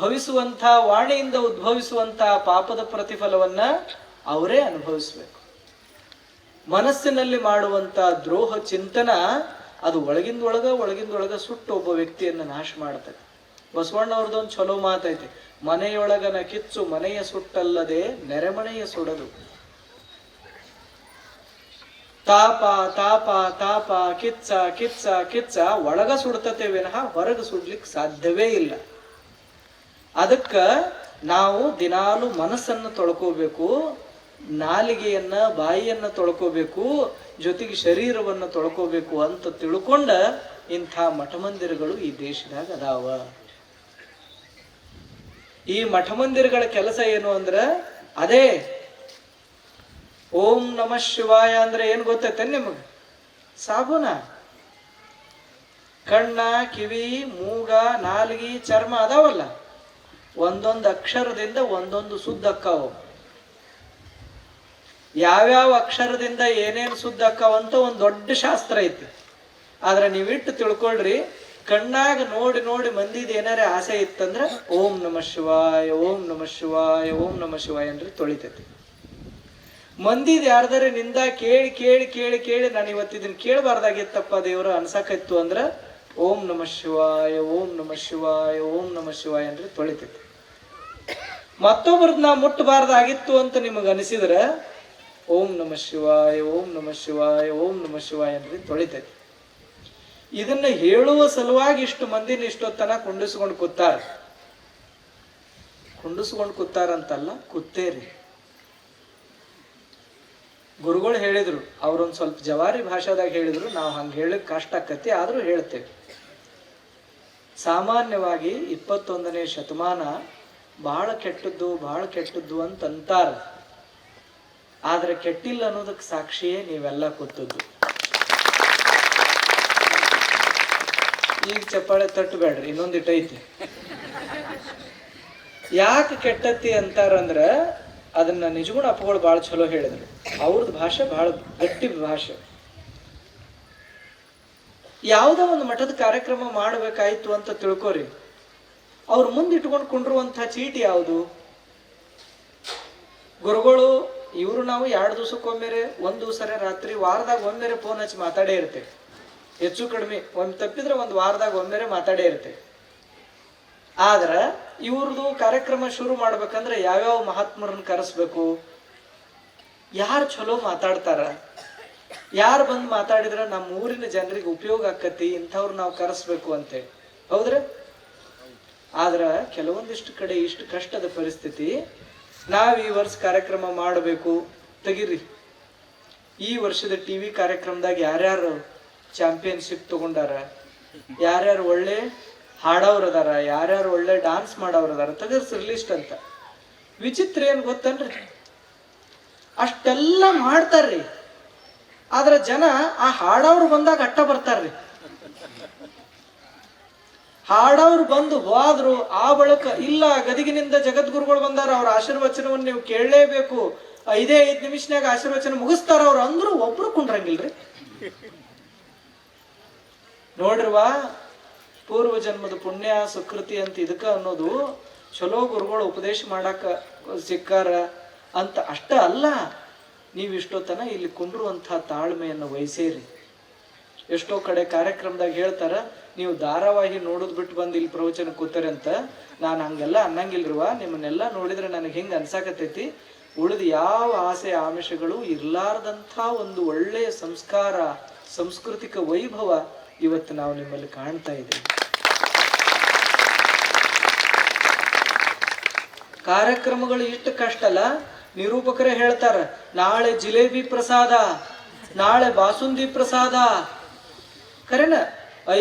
ಭವಿಸುವಂಥ, ವಾಣಿಯಿಂದ ಉದ್ಭವಿಸುವಂಥ ಪಾಪದ ಪ್ರತಿಫಲವನ್ನ ಅವರೇ ಅನುಭವಿಸಬೇಕು. ಮನಸ್ಸಿನಲ್ಲಿ ಮಾಡುವಂಥ ದ್ರೋಹ, ಚಿಂತನ ಅದು ಒಳಗಿಂದೊಳಗ ಒಳಗಿಂದೊಳಗ ಸುಟ್ಟು ಒಬ್ಬ ವ್ಯಕ್ತಿಯನ್ನ ನಾಶ ಮಾಡ್ತದೆ. ಬಸವಣ್ಣವ್ರದ್ದೊಂದು ಚಲೋ ಮಾತೈತೆ, ಮನೆಯೊಳಗನ ಕಿಚ್ಚು ಮನೆಯ ಸುಟ್ಟಲ್ಲದೆ ನೆರೆಮನೆಯ ಸುಡದು. ತಾಪ ತಾಪ ತಾಪ, ಕಿಚ್ಚ ಕಿಚ್ಚ ಕಿಚ್ಚ, ಒಳಗ ಸುಡ್ತತೆ ವಿನಃ ಹೊರಗೆ ಸುಡ್ಲಿಕ್ಕೆ ಸಾಧ್ಯವೇ ಇಲ್ಲ. ಅದಕ್ಕ ನಾವು ದಿನಾಲು ಮನಸ್ಸನ್ನು ತೊಳ್ಕೋಬೇಕು, ನಾಲಿಗೆಯನ್ನ, ಬಾಯಿಯನ್ನ ತೊಳ್ಕೋಬೇಕು, ಜೊತೆಗೆ ಶರೀರವನ್ನು ತೊಳ್ಕೋಬೇಕು ಅಂತ ತಿಳ್ಕೊಂಡ ಇಂಥ ಮಠಮಂದಿರಗಳು ಈ ದೇಶದಾಗ ಅದಾವ. ಈ ಮಠಮಂದಿರಗಳ ಕೆಲಸ ಏನು ಅಂದ್ರ, ಅದೇ ಓಂ ನಮಃ ಶಿವಾಯ ಅಂದ್ರೆ ಏನು ಗೊತ್ತೈತೆ ನಿಮಗೆ? ಸಾಬೂನ? ಕಣ್ಣ, ಕಿವಿ, ಮೂಗ, ನಾಲ್ಗಿ, ಚರ್ಮ ಅದಾವಲ್ಲ? ಒಂದೊಂದು ಅಕ್ಷರದಿಂದ ಒಂದೊಂದು ಸುದ್ದ ಅಕ್ಕಾವು. ಯಾವ್ಯಾವ ಅಕ್ಷರದಿಂದ ಏನೇನು ಅಕ್ಕಾವಂತ ಒಂದ್ ದೊಡ್ಡ ಶಾಸ್ತ್ರ ಐತಿ. ಆದ್ರೆ ನೀವಿಟ್ಟು ತಿಳ್ಕೊಳ್ರಿ, ಕಣ್ಣಾಗ ನೋಡಿ ನೋಡಿ ಮಂದಿದ ಏನಾರ ಆಸೆ ಇತ್ತಂದ್ರೆ ಓಂ ನಮಃ ಶಿವಾಯ, ಓಂ ನಮಃ ಶಿವಾಯ, ಓಂ ನಮಃ ಶಿವಾಯ ಅಂದ್ರೆ ತೊಳಿತೈತಿ. ಮಂದಿದ್ ಯಾರ್ದಾರೆ ನಿಂದ ಕೇಳಿ ಕೇಳಿ ಕೇಳಿ ಕೇಳಿ ನಾನು ಇವತ್ತು ಇದನ್ನ ಕೇಳಬಾರ್ದಾಗಿತ್ತಪ್ಪ ದೇವ್ರ ಅನ್ಸಕತ್ತು ಅಂದ್ರೆ ಓಂ ನಮಃ ಶಿವಾಯ, ಓಂ ನಮಃ ಶಿವಾಯ, ಓಂ ನಮಃ ಶಿವಾಯ ಅಂದ್ರೆ ತೊಳಿತೈತಿ. ಮತ್ತೊಬ್ಬರದ್ ನಾ ಮುಟ್ಟಬಾರ್ದಾಗಿತ್ತು ಅಂತ ನಿಮಗೆ ಅನಿಸಿದ್ರ ಓಂ ನಮಃ ಶಿವಾಯ, ಓಂ ನಮಃ ಶಿವಾಯ, ಓಂ ನಮಃ ಶಿವಾಯ ಅಂದ್ರೆ ತೊಳಿತೈತಿ. ಇದನ್ನ ಹೇಳುವ ಸಲುವಾಗಿ ಇಷ್ಟು ಮಂದಿನ ಇಷ್ಟೊತ್ತನ ಕುಂಡಿಸ್ಕೊಂಡು ಕೂತಾರ. ಕುಂಡಿಸ್ಕೊಂಡು ಕೂತಾರಂತಲ್ಲ, ಕೂತೇರಿ. ಗುರುಗಳು ಹೇಳಿದ್ರು, ಅವ್ರೊಂದ್ ಸ್ವಲ್ಪ ಜವಾರಿ ಭಾಷಾದಾಗ ಹೇಳಿದ್ರು, ನಾವು ಹಂಗೆ ಹೇಳಕ್ ಕಷ್ಟ ಆಕತಿ, ಆದ್ರೂ ಹೇಳ್ತೇವೆ. ಸಾಮಾನ್ಯವಾಗಿ ಇಪ್ಪತ್ತೊಂದನೇ ಶತಮಾನ ಬಹಳ ಕೆಟ್ಟದ್ದು ಬಹಳ ಕೆಟ್ಟದ್ದು ಅಂತ ಅಂತಾರ. ಆದ್ರೆ ಕೆಟ್ಟಿಲ್ಲ ಅನ್ನೋದಕ್ಕೆ ಸಾಕ್ಷಿಯೇ ನೀವೆಲ್ಲ ಕೂತದ್ದು. ಈಗ ಚಪ್ಪಾಳೆ ತಟ್ಟಬೇಡ್ರಿ ಇನ್ನೊಂದಿಟ್ಟೈತಿ ಯಾಕೆ ಕೆಟ್ಟತಿ ಅಂತಾರಂದ್ರ ಅದನ್ನ ನಿಜಗುಣ ಅಪ್ಪಗಳು ಭಾಳ ಚಲೋ ಹೇಳಿದ್ರು. ಅವ್ರದ್ದು ಭಾಷೆ ಭಾಳ ಗಟ್ಟಿ ಭಾಷೆ. ಯಾವುದೋ ಒಂದು ಮಠದ ಕಾರ್ಯಕ್ರಮ ಮಾಡಬೇಕಾಯ್ತು ಅಂತ ತಿಳ್ಕೊರಿ. ಅವ್ರು ಮುಂದೆ ಇಟ್ಕೊಂಡು ಕುಂಡ್ರುವಂಥ ಚೀಟಿ ಯಾವುದು? ಗುರುಗಳು, ಇವರು ನಾವು ಎರಡು ದಿವಸಕ್ಕೊಮ್ಮೆರೆ, ಒಂದು ದಿವಸರೆ ರಾತ್ರಿ ವಾರದಾಗ ಒಮ್ಮೆರೆ ಫೋನ್ ಹಚ್ಚಿ ಮಾತಾಡೇ ಇರ್ತೇವೆ. ಹೆಚ್ಚು ಕಡಿಮೆ, ಒಂದು ತಪ್ಪಿದ್ರೆ ಒಂದು ವಾರದಾಗ ಒಮ್ಮೆರೆ ಮಾತಾಡೇ ಇರ್ತೇವೆ. ಆದ್ರ ಇವ್ರದ್ದು ಕಾರ್ಯಕ್ರಮ ಶುರು ಮಾಡ್ಬೇಕಂದ್ರೆ ಯಾವ್ಯಾವ ಮಹಾತ್ಮರನ್ನ ಕರೆಸ್ಬೇಕು? ಯಾರು ಚಲೋ ಮಾತಾಡ್ತಾರ? ಯಾರು ಬಂದು ಮಾತಾಡಿದ್ರೆ ನಮ್ಮ ಊರಿನ ಜನರಿಗೆ ಉಪಯೋಗ ಆಕತಿ, ಇಂಥವ್ರು ನಾವು ಕರೆಸ್ಬೇಕು ಅಂತೇಳಿ. ಹೌದ್ರ? ಆದ್ರ ಕೆಲವೊಂದಿಷ್ಟು ಕಡೆ ಇಷ್ಟು ಕಷ್ಟದ ಪರಿಸ್ಥಿತಿ, ನಾವು ಈ ವರ್ಷ ಕಾರ್ಯಕ್ರಮ ಮಾಡಬೇಕು. ತೆಗಿರಿ. ಈ ವರ್ಷದ ಟಿವಿ ಕಾರ್ಯಕ್ರಮದಾಗ ಯಾರ್ಯಾರು ಚಾಂಪಿಯನ್ಶಿಪ್ ತಗೊಂಡಾರ? ಯಾರ್ಯಾರು ಒಳ್ಳೆ ಹಾಡೋರು ಅದಾರ, ಯಾರ್ಯಾರು ಒಳ್ಳೆ ಡಾನ್ಸ್ ಮಾಡೋರು ಅದಾರ ತೆಗರ್ಸ್ರಿ ಲಿಸ್ಟ್ ಅಂತ. ವಿಚಿತ್ರ ಏನ್ ಗೊತ್ತನ್ರಿ? ಅಷ್ಟೆಲ್ಲ ಮಾಡ್ತಾರ್ರಿ. ಆದ್ರೆ ಜನ ಆ ಹಾಡೋರು ಬಂದಾಗ ಅಟ್ಟ ಬರ್ತಾರ್ರಿ. ಹಾಡೋರು ಬಂದು ಹೋದ್ರು, ಆ ಬಳಕ ಇಲ್ಲ, ಗದಗಿನಿಂದ ಜಗದ್ಗುರುಗಳು ಬಂದಾರ, ಅವ್ರ ಆಶೀರ್ವಚನವನ್ನು ನೀವು ಕೇಳಲೇಬೇಕು. ಐದೇ ಐದು ನಿಮಿಷನಾಗ ಆಶೀರ್ವಚನ ಮುಗಿಸ್ತಾರ, ಅವ್ರು ಅಂದ್ರು ಒಬ್ರು ಕುಂಡ್ರಂಗಿಲ್ರಿ. ನೋಡ್ರವಾ ಪೂರ್ವ ಜನ್ಮದ ಪುಣ್ಯ, ಸುಕೃತಿ ಅಂತ ಇದಕ್ಕ ಅನ್ನೋದು ಚಲೋ ಗುರುಗಳು ಉಪದೇಶ ಮಾಡಾಕ ಸಿಕ್ಕಾರ ಅಂತ ಅಷ್ಟ ಅಲ್ಲ. ನೀವು ಇಷ್ಟೊತ್ತನ ಇಲ್ಲಿ ಕುಂಡ್ರುವಂತಹ ತಾಳ್ಮೆಯನ್ನು ವಹಿಸೇರಿ. ಎಷ್ಟೋ ಕಡೆ ಕಾರ್ಯಕ್ರಮದಾಗ ಹೇಳ್ತಾರ, ನೀವು ಧಾರಾವಾಹಿ ನೋಡೋದ್ ಬಿಟ್ಟು ಬಂದು ಇಲ್ಲಿ ಪ್ರವಚನ ಕೂತಾರೆ ಅಂತ. ನಾನು ಹಂಗೆಲ್ಲ ಅನ್ನಂಗಿಲ್ರುವ, ನಿಮ್ಮನ್ನೆಲ್ಲ ನೋಡಿದ್ರೆ ನನಗೆ ಹಿಂಗೆ ಅನ್ಸಾಕತೈತಿ ಉಳಿದ ಯಾವ ಆಸೆ ಆಮಿಷಗಳು ಇರ್ಲಾರ್ದಂಥ ಒಂದು ಒಳ್ಳೆಯ ಸಂಸ್ಕಾರ, ಸಾಂಸ್ಕೃತಿಕ ವೈಭವ ಇವತ್ತು ನಾವು ನಿಮ್ಮಲ್ಲಿ ಕಾಣ್ತಾ ಇದ್ದೀವಿ. ಕಾರ್ಯಕ್ರಮಗಳು ಇಷ್ಟು ಕಷ್ಟ ಅಲ್ಲ ನಿರೂಪಕರೇ ಹೇಳ್ತಾರ, ನಾಳೆ ಜಿಲೇಬಿ ಪ್ರಸಾದ, ನಾಳೆ ಬಾಸುಂದಿ ಪ್ರಸಾದ. ಕರೆನ,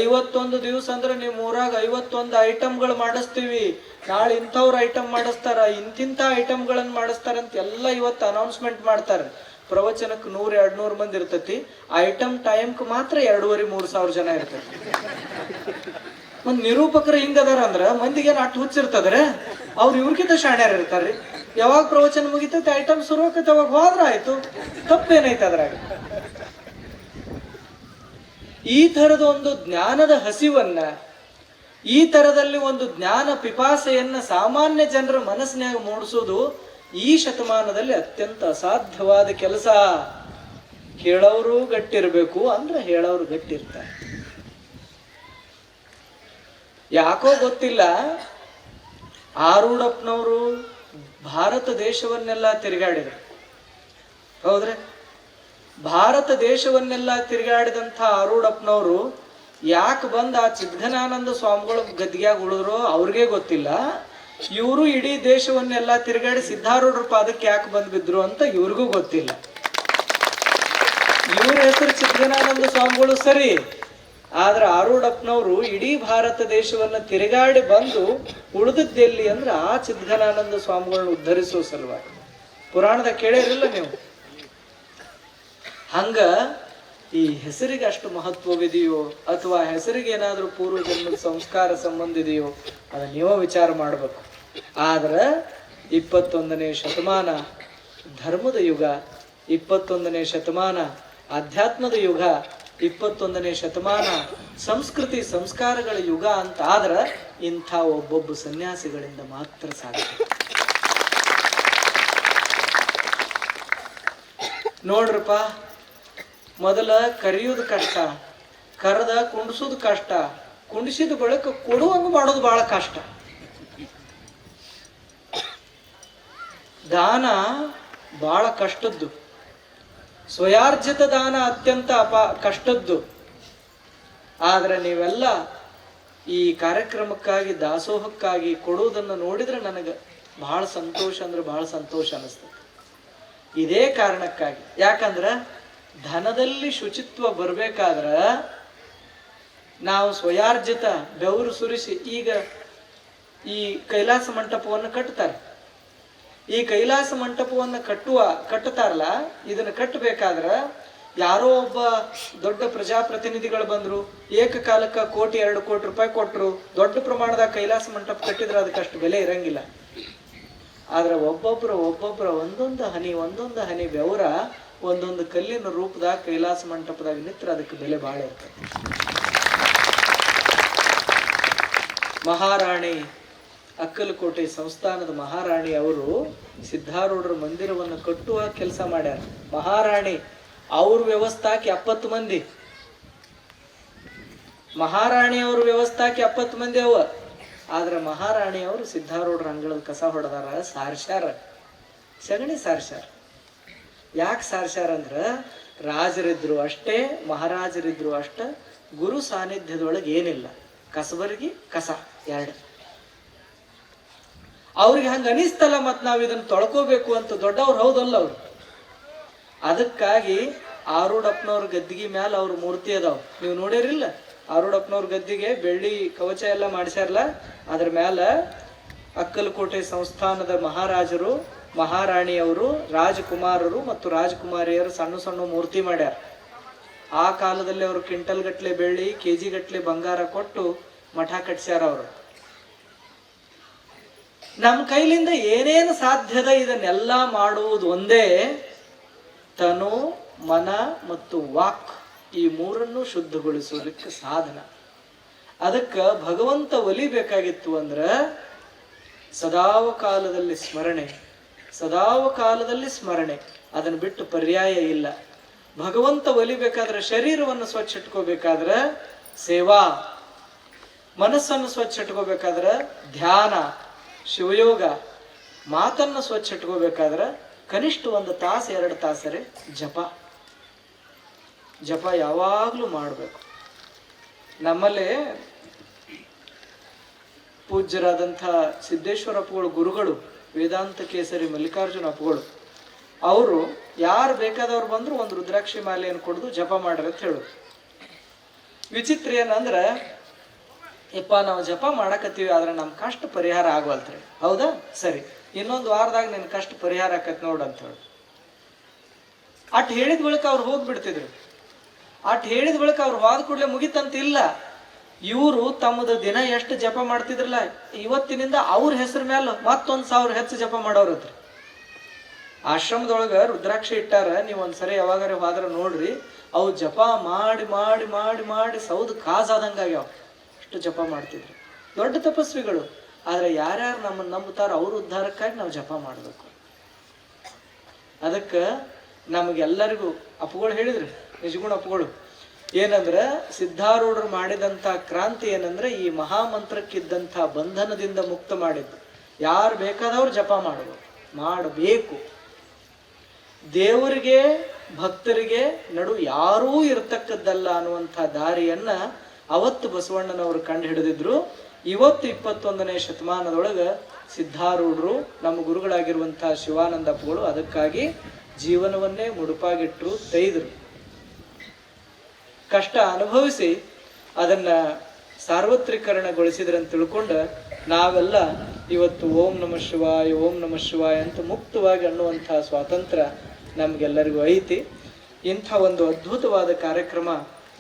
ಐವತ್ತೊಂದು ದಿವಸ ಅಂದ್ರೆ ನಿಮ್ಮ ಊರಾಗ ಐವತ್ತೊಂದು ಐಟಮ್ಗಳು ಮಾಡಿಸ್ತೀವಿ. ನಾಳೆ ಇಂಥವ್ರ ಐಟಮ್ ಮಾಡಿಸ್ತಾರ, ಇಂತಿಂಥ ಐಟಮ್ಗಳನ್ನು ಮಾಡಿಸ್ತಾರ ಅಂತ ಎಲ್ಲ ಇವತ್ತು ಅನೌನ್ಸ್ಮೆಂಟ್ ಮಾಡ್ತಾರೆ. ಪ್ರವಚನಕ್ಕೆ ನೂರ, ಎರಡ್ ನೂರು ಮಂದಿ ಇರ್ತತಿ. ಐಟಮ್ ಟೈಮ್ಕ್ ಮಾತ್ರ ಎರಡೂವರೆ, ಮೂರು ಸಾವಿರ ಜನ ಇರ್ತೈತಿ. ಒಂದ್ ನಿರೂಪಕರು ಹಿಂಗದಾರ ಅಂದ್ರೆ ಮಂದಿಗೆ ಏನ್ ಅಟ್ಟು ಹುಚ್ಚಿರ್ತದ್ರೆ ಅವ್ರು ಇವ್ರಿಗಿಂತ ಶಾಣ್ಯಾರ ಇರ್ತಾರ್ರಿ. ಯಾವಾಗ ಪ್ರವಚನ ಮುಗಿತೈತೆ ಐಟಮ್ ಶುರು ಆಕೈತೆ, ಅವಾಗ ಹೋದ್ರ ಆಯ್ತು. ತಪ್ಪೇನೈತೆ ಅದ್ರಾಗ? ಈ ತರದ ಒಂದು ಜ್ಞಾನದ ಹಸಿವನ್ನ, ಈ ತರದಲ್ಲಿ ಒಂದು ಜ್ಞಾನ ಪಿಪಾಸೆಯನ್ನ ಸಾಮಾನ್ಯ ಜನರ ಮನಸ್ಸಿನಾಗ ಮೂಡಿಸೋದು ಈ ಶತಮಾನದಲ್ಲಿ ಅತ್ಯಂತ ಅಸಾಧ್ಯವಾದ ಕೆಲಸ. ಕೇಳೋರು ಗಟ್ಟಿರಬೇಕು ಅಂದ್ರೆ ಹೇಳೋರು ಗಟ್ಟಿರ್ತಾರೆ. ಯಾಕೋ ಗೊತ್ತಿಲ್ಲ. ಆರೂಢಪ್ಪನವರು ಭಾರತ ದೇಶವನ್ನೆಲ್ಲ ತಿರುಗಾಡಿದ್ರು. ಹೌದ್ರೆ? ಭಾರತ ದೇಶವನ್ನೆಲ್ಲ ತಿರುಗಾಡಿದಂಥ ಆರೂಢಪ್ಪನವರು ಯಾಕೆ ಬಂದು ಆ ಚಿದ್ಘನಾನಂದ ಸ್ವಾಮಿಗಳು ಗದ್ಗ್ಯಾಗ ಉಳಿದ್ರು ಅವ್ರಿಗೆ ಗೊತ್ತಿಲ್ಲ. ಇವರು ಇಡೀ ದೇಶವನ್ನೆಲ್ಲ ತಿರುಗಾಡಿ ಸಿದ್ಧಾರೂಢರ ಪಾದಕ್ಕೆ ಯಾಕೆ ಬಂದು ಬಿದ್ರು ಅಂತ ಇವ್ರಿಗೂ ಗೊತ್ತಿಲ್ಲ. ಇವ್ರ ಹೆಸರು ಸಿದ್ಧನಾನಂದ ಸ್ವಾಮಿಗಳು ಸರಿ. ಆದ್ರೆ ಆರೂಢಪ್ಪನವರು ಇಡೀ ಭಾರತ ದೇಶವನ್ನ ತಿರುಗಾಡಿ ಬಂದು ಉಳಿದದ್ದೆಲ್ಲಿ ಅಂದ್ರೆ ಆ ಚಿದ್ಘನಾನಂದ ಸ್ವಾಮಿಗಳನ್ನ ಉದ್ಧರಿಸುವ ಸಲುವಾಗಿ. ಪುರಾಣದ ಕೇಳಿರಲಿಲ್ಲ ನೀವು? ಹಂಗ ಈ ಹೆಸರಿಗೆ ಅಷ್ಟು ಮಹತ್ವವಿದೆಯೋ ಅಥವಾ ಹೆಸರಿಗೆ ಏನಾದರೂ ಪೂರ್ವ ಜನ್ಮದ ಸಂಸ್ಕಾರ ಸಂಬಂಧ ಇದೆಯೋ ಅದನ್ನ ನೀವು ವಿಚಾರ ಮಾಡಬೇಕು. ಆದ್ರೆ ಇಪ್ಪತ್ತೊಂದನೇ ಶತಮಾನ ಧರ್ಮದ ಯುಗ, ಇಪ್ಪತ್ತೊಂದನೇ ಶತಮಾನ ಅಧ್ಯಾತ್ಮದ ಯುಗ ಇಪ್ಪತ್ತೊಂದನೇ ಶತಮಾನ ಸಂಸ್ಕೃತಿ ಸಂಸ್ಕಾರಗಳ ಯುಗ ಅಂತ ಆದ್ರೆ ಇಂಥ ಒಬ್ಬೊಬ್ಬ ಸನ್ಯಾಸಿಗಳಿಂದ ಮಾತ್ರ ಸಾಧ್ಯ. ನೋಡ್ರಪ್ಪ, ಮೊದಲ ಕರಿಯೋದು ಕಷ್ಟ, ಕರೆದ ಕುಂಡಿಸೋದು ಕಷ್ಟ, ಕುಂಡಿಸಿದ ಬಳಿಕ ಕೊಡುವಂಗ ಮಾಡೋದು ಬಹಳ ಕಷ್ಟ. ದಾನ ಬಹಳ ಕಷ್ಟದ್ದು. ಸ್ವಯಾರ್ಜಿತ ದಾನ ಅತ್ಯಂತ ಅಪ ಕಷ್ಟದ್ದು. ಆದರೆ ನೀವೆಲ್ಲ ಈ ಕಾರ್ಯಕ್ರಮಕ್ಕಾಗಿ, ದಾಸೋಹಕ್ಕಾಗಿ ಕೊಡುವುದನ್ನು ನೋಡಿದ್ರೆ ನನಗೆ ಬಹಳ ಸಂತೋಷ ಅಂದ್ರೆ ಬಹಳ ಸಂತೋಷ ಅನಿಸ್ತದೆ ಇದೇ ಕಾರಣಕ್ಕಾಗಿ. ಯಾಕಂದ್ರೆ ಧನದಲ್ಲಿ ಶುಚಿತ್ವ ಬರಬೇಕಾದ್ರೆ ನಾವು ಸ್ವಯಾರ್ಜಿತ ಬೆವರು ಸುರಿಸಿ ಈಗ ಈ ಕೈಲಾಸ ಮಂಟಪವನ್ನು ಕಟ್ತಾರೆ. ಈ ಕೈಲಾಸ ಮಂಟಪವನ್ನು ಕಟ್ಟುವ, ಕಟ್ಟುತ್ತಾರಲ್ಲ, ಇದನ್ನ ಕಟ್ಟಬೇಕಾದ್ರ ಯಾರೋ ಒಬ್ಬ ದೊಡ್ಡ ಪ್ರಜಾಪ್ರತಿನಿಧಿಗಳು ಬಂದ್ರು, ಏಕಕಾಲಕ್ಕೆ ಕೋಟಿ ಎರಡು ಕೋಟಿ ರೂಪಾಯಿ ಕೊಟ್ರು, ದೊಡ್ಡ ಪ್ರಮಾಣದ ಕೈಲಾಸ ಮಂಟಪ ಕಟ್ಟಿದ್ರೆ ಅದಕ್ಕಷ್ಟು ಬೆಲೆ ಇರಂಗಿಲ್ಲ. ಆದ್ರೆ ಒಬ್ಬೊಬ್ಬರ ಒಬ್ಬೊಬ್ಬರ ಒಂದೊಂದು ಹನಿ ಒಂದೊಂದು ಹನಿ ಬೆವರ ಒಂದೊಂದು ಕಲ್ಲಿನ ರೂಪದಾಗ ಕೈಲಾಸ ಮಂಟಪದಾಗ ನಿತ್ರ ಅದಕ್ಕೆ ಬೆಲೆ ಬಾಳ ಇರ್ತದೆ. ಮಹಾರಾಣಿ ಅಕ್ಕಲಕೋಟೆ ಸಂಸ್ಥಾನದ ಮಹಾರಾಣಿ ಅವರು ಸಿದ್ಧಾರೂಢರ ಮಂದಿರವನ್ನು ಕಟ್ಟುವ ಕೆಲಸ ಮಾಡ್ಯಾರ. ಮಹಾರಾಣಿ, ಅವ್ರ ವ್ಯವಸ್ಥಾಕಿ ಎಪ್ಪತ್ತು ಮಂದಿ. ಮಹಾರಾಣಿ ಅವ್ರ ವ್ಯವಸ್ಥಾಕಿ ಎಪ್ಪತ್ತು ಮಂದಿ ಅವ. ಆದ್ರೆ ಮಹಾರಾಣಿ ಅವರು ಸಿದ್ಧಾರೂಢರ ಅಂಗಳದ ಕಸ ಹೊಡೆದಾರ, ಸಾರ್ಸ್ಯಾರ. ಸಗಣಿ ಸಾರ್ಸ್ಯಾರ. ಯಾಕೆ ಸಾರ್ಸ್ಯಾರ ಅಂದ್ರ, ರಾಜರಿದ್ರು ಅಷ್ಟೇ, ಮಹಾರಾಜರಿದ್ರು ಅಷ್ಟ, ಗುರು ಸಾನ್ನಿಧ್ಯದೊಳಗೆ ಏನಿಲ್ಲ. ಕಸಬರ್ಗಿ, ಕಸ, ಎರಡು. ಅವ್ರಿಗೆ ಹಂಗ ಅನಿಸ್ತಲ್ಲ ಮತ್ತು ನಾವು ಇದನ್ನ ತೊಳ್ಕೋಬೇಕು ಅಂತ ದೊಡ್ಡವ್ರು ಹೌದಲ್ಲ ಅವ್ರು. ಅದಕ್ಕಾಗಿ ಆರೂಢಪ್ಪನವ್ರ ಗದ್ದಿಗೆ ಮ್ಯಾಲ ಅವ್ರ ಮೂರ್ತಿ ಅದಾವ. ನೀವು ನೋಡಿರಿಲ್ಲ? ಆರೂಢಪ್ಪನವ್ರ ಗದ್ದಿಗೆ ಬೆಳ್ಳಿ ಕವಚ ಎಲ್ಲ ಮಾಡಿಸ್ಯಾರಲ್ಲ ಅದ್ರ ಮ್ಯಾಲ ಅಕ್ಕಲಕೋಟೆ ಸಂಸ್ಥಾನದ ಮಹಾರಾಜರು, ಮಹಾರಾಣಿಯವರು, ರಾಜಕುಮಾರರು ಮತ್ತು ರಾಜಕುಮಾರಿಯರು ಸಣ್ಣ ಸಣ್ಣ ಮೂರ್ತಿ ಮಾಡ್ಯಾರ. ಆ ಕಾಲದಲ್ಲಿ ಅವರು ಕ್ವಿಂಟಲ್ ಗಟ್ಲೆ ಬೆಳ್ಳಿ ಕೆಜಿ ಗಟ್ಲೆ ಬಂಗಾರ ಕೊಟ್ಟು ಮಠ ಕಟ್ಸ್ಯಾರ ಅವರು. ನಮ್ಮ ಕೈಲಿಂದ ಏನೇನು ಸಾಧ್ಯದ ಇದನ್ನೆಲ್ಲ ಮಾಡುವುದು ಒಂದೇ ತನು, ಮನ ಮತ್ತು ವಾಕ್. ಈ ಮೂರನ್ನು ಶುದ್ಧಗೊಳಿಸೋದಕ್ಕೆ ಸಾಧನ. ಅದಕ್ಕೆ ಭಗವಂತ ಒಲಿಬೇಕಾಗಿತ್ತು ಅಂದ್ರೆ ಸದಾವ ಕಾಲದಲ್ಲಿ ಸ್ಮರಣೆ. ಸದಾವ ಕಾಲದಲ್ಲಿ ಸ್ಮರಣೆ. ಅದನ್ನು ಬಿಟ್ಟು ಪರ್ಯಾಯ ಇಲ್ಲ. ಭಗವಂತ ಒಲಿಬೇಕಾದ್ರೆ ಶರೀರವನ್ನು ಸ್ವಚ್ಛ ಇಟ್ಕೋಬೇಕಾದ್ರೆ ಸೇವಾ. ಮನಸ್ಸನ್ನು ಸ್ವಚ್ಛ ಇಟ್ಕೋಬೇಕಾದ್ರೆ ಧ್ಯಾನ. ಶಿವಯೋಗ, ಮಾತನ್ನು ಸ್ವಚ್ಛ ಇಟ್ಕೋಬೇಕಾದ್ರೆ ಕನಿಷ್ಠ ಒಂದು ತಾಸು, ಎರಡು ತಾಸರೆ ಜಪ. ಜಪ ಯಾವಾಗಲೂ ಮಾಡಬೇಕು. ನಮ್ಮಲ್ಲಿ ಪೂಜ್ಯರಾದಂಥ ಸಿದ್ದೇಶ್ವರ ಅಪ್ಪುಗಳು, ಗುರುಗಳು, ವೇದಾಂತ ಕೇಸರಿ ಮಲ್ಲಿಕಾರ್ಜುನ ಅಪ್ಪುಗಳು, ಅವರು ಯಾರು ಬೇಕಾದವ್ರು ಬಂದರೂ ಒಂದು ರುದ್ರಾಕ್ಷಿ ಮಾಲೆಯನ್ನು ಕೊಡ್ದು ಜಪ ಮಾಡ್ರಿ ಅಂತ ಹೇಳೋದು. ವಿಚಿತ್ರ ಏನಂದ್ರೆ ಯಪ್ಪ, ನಾವು ಜಪ ಮಾಡಕತ್ತೀವಿ, ಆದ್ರೆ ನಮ್ಮ ಕಷ್ಟ ಪರಿಹಾರ ಆಗವಲ್ತ್ರಿ. ಹೌದಾ? ಸರಿ. ಇನ್ನೊಂದು ವಾರದಾಗ ನಿನ್ನ ಕಷ್ಟ ಪರಿಹಾರ ಆಕತ್ ಅಂತ ಹೇಳಿ. ಅಟ್ ಹೇಳಿದ ಬಳಿಕ ಅವ್ರು ಹೋಗ್ಬಿಡ್ತಿದ್ರು. ಅಟ್ ಹೇಳಿದ ಬಳಿಕ ಅವ್ರು ಹೋದ ಕೂಡಲೇ ಮುಗಿತಂತ ಇಲ್ಲ. ಇವರು ತಮ್ಮದು ದಿನ ಎಷ್ಟು ಜಪ ಮಾಡ್ತಿದ್ರಲ್ಲ, ಇವತ್ತಿನಿಂದ ಅವ್ರ ಹೆಸರು ಮೇಲೆ ಮತ್ತೊಂದು ಸಾವಿರ ಹೆಚ್ಚು ಜಪ ಮಾಡೋರತ್ರಿ ಆಶ್ರಮದೊಳಗ ರುದ್ರಾಕ್ಷಿ ಇಟ್ಟಾರ, ನೀವು ಒಂದ್ಸರಿ ಯಾವಾಗಾರ ಹೋದ್ರ ನೋಡ್ರಿ, ಅವು ಜಪ ಮಾಡಿ ಮಾಡಿ ಮಾಡಿ ಮಾಡಿ ಸೌದು ಕಾಜಾದಂಗ ಅಷ್ಟು ಜಪ ಮಾಡ್ತಿದ್ರು. ದೊಡ್ಡ ತಪಸ್ವಿಗಳು. ಆದರೆ ಯಾರ್ಯಾರು ನಮ್ಮನ್ನು ನಂಬುತ್ತಾರೋ ಅವ್ರ ಉದ್ಧಾರಕ್ಕಾಗಿ ನಾವು ಜಪ ಮಾಡಬೇಕು. ಅದಕ್ಕೆ ನಮಗೆಲ್ಲರಿಗೂ ಅಪ್ಪುಗಳು ಹೇಳಿದ್ರು, ನಿಜಗುಣ ಅಪ್ಪುಗಳು. ಏನಂದ್ರೆ ಸಿದ್ಧಾರೂಢರು ಮಾಡಿದಂಥ ಕ್ರಾಂತಿ ಏನಂದ್ರೆ ಈ ಮಹಾಮಂತ್ರಕ್ಕಿದ್ದಂಥ ಬಂಧನದಿಂದ ಮುಕ್ತ ಮಾಡಿದ್ದು. ಯಾರು ಬೇಕಾದವ್ರು ಜಪ ಮಾಡಬೇಕು ಮಾಡಬೇಕು. ದೇವರಿಗೆ, ಭಕ್ತರಿಗೆ ನಡು ಯಾರೂ ಇರತಕ್ಕದ್ದಲ್ಲ ಅನ್ನುವಂಥ ದಾರಿಯನ್ನ ಅವತ್ತು ಬಸವಣ್ಣನವರು ಕಂಡು ಹಿಡಿದಿದ್ರು. ಇವತ್ತು ಇಪ್ಪತ್ತೊಂದನೇ ಶತಮಾನದೊಳಗ ಸಿದ್ಧಾರೂಢರು ನಮ್ಮ ಗುರುಗಳಾಗಿರುವಂತಹ ಶಿವಾನಂದಪ್ಪಗಳು ಅದಕ್ಕಾಗಿ ಜೀವನವನ್ನೇ ಮುಡುಪಾಗಿಟ್ಟರು ತೈದ್ರು ಕಷ್ಟ ಅನುಭವಿಸಿ ಅದನ್ನ ಸಾರ್ವತ್ರೀಕರಣಗೊಳಿಸಿದ್ರಂತ ತಿಳ್ಕೊಂಡು ನಾವೆಲ್ಲ ಇವತ್ತು ಓಂ ನಮ ಶಿವಾಯ, ಓಂ ನಮ ಶಿವಾಯ ಅಂತ ಮುಕ್ತವಾಗಿ ಅನ್ನುವಂತಹ ಸ್ವಾತಂತ್ರ್ಯ ನಮ್ಗೆಲ್ಲರಿಗೂ ಐತಿ. ಇಂಥ ಒಂದು ಅದ್ಭುತವಾದ ಕಾರ್ಯಕ್ರಮ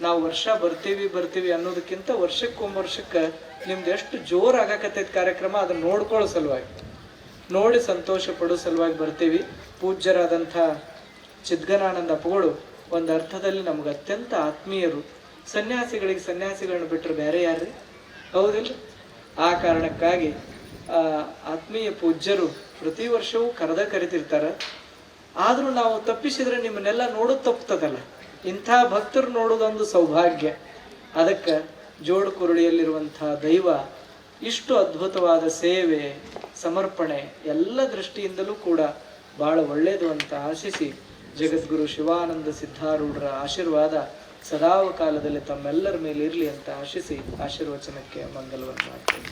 ನಾವು ವರ್ಷ ಬರ್ತೀವಿ ಬರ್ತೀವಿ ಅನ್ನೋದಕ್ಕಿಂತ ವರ್ಷಕ್ಕೊಂದು ವರ್ಷಕ್ಕೆ ನಿಮ್ದು ಎಷ್ಟು ಜೋರು ಆಗಾಕತ್ತೈತೆ ಕಾರ್ಯಕ್ರಮ, ಅದನ್ನ ನೋಡ್ಕೊಳ್ಳೋ ಸಲುವಾಗಿ. ನೋಡಿ ಸಂತೋಷ ಪಡೋ ಸಲುವಾಗಿ ಬರ್ತೀವಿ. ಪೂಜ್ಯರಾದಂಥ ಚಿದ್ಗನಾನಂದ ಅಪ್ಪಗಳು, ಒಂದು ಅರ್ಥದಲ್ಲಿ ನಮ್ಗೆ ಅತ್ಯಂತ ಆತ್ಮೀಯರು. ಸನ್ಯಾಸಿಗಳಿಗೆ ಸನ್ಯಾಸಿಗಳನ್ನ ಬಿಟ್ಟರೆ ಬೇರೆ ಯಾರ್ರಿ? ಹೌದಿಲ್ಲ. ಆ ಕಾರಣಕ್ಕಾಗಿ ಆತ್ಮೀಯ ಪೂಜ್ಯರು ಪ್ರತಿ ವರ್ಷವೂ ಕರೆದ ಕರಿತಿರ್ತಾರೆ. ಆದರೂ ನಾವು ತಪ್ಪಿಸಿದ್ರೆ ನಿಮ್ಮನ್ನೆಲ್ಲ ನೋಡೋದು ತಪ್ಪುತ್ತದಲ್ಲ ಇಂಥ ಭಕ್ತರು ನೋಡೋದೊಂದು ಸೌಭಾಗ್ಯ ಅದಕ್ಕೆ ಜೋಡು ಕುರುಳಿಯಲ್ಲಿರುವಂಥ ದೈವ ಇಷ್ಟು ಅದ್ಭುತವಾದ ಸೇವೆ, ಸಮರ್ಪಣೆ ಎಲ್ಲ ದೃಷ್ಟಿಯಿಂದಲೂ ಕೂಡ ಬಹಳ ಒಳ್ಳೆಯದು ಅಂತ ಆಶಿಸಿ ಜಗದ್ಗುರು ಶಿವಾನಂದ ಸಿದ್ಧಾರೂಢರ ಆಶೀರ್ವಾದ ಸದಾವ ಕಾಲದಲ್ಲಿ ತಮ್ಮೆಲ್ಲರ ಮೇಲೆ ಇರಲಿ ಅಂತ ಆಶಿಸಿ ಆಶೀರ್ವಚನಕ್ಕೆ ಮಂಗಲವನ್ನು ಮಾಡ್ತೀನಿ.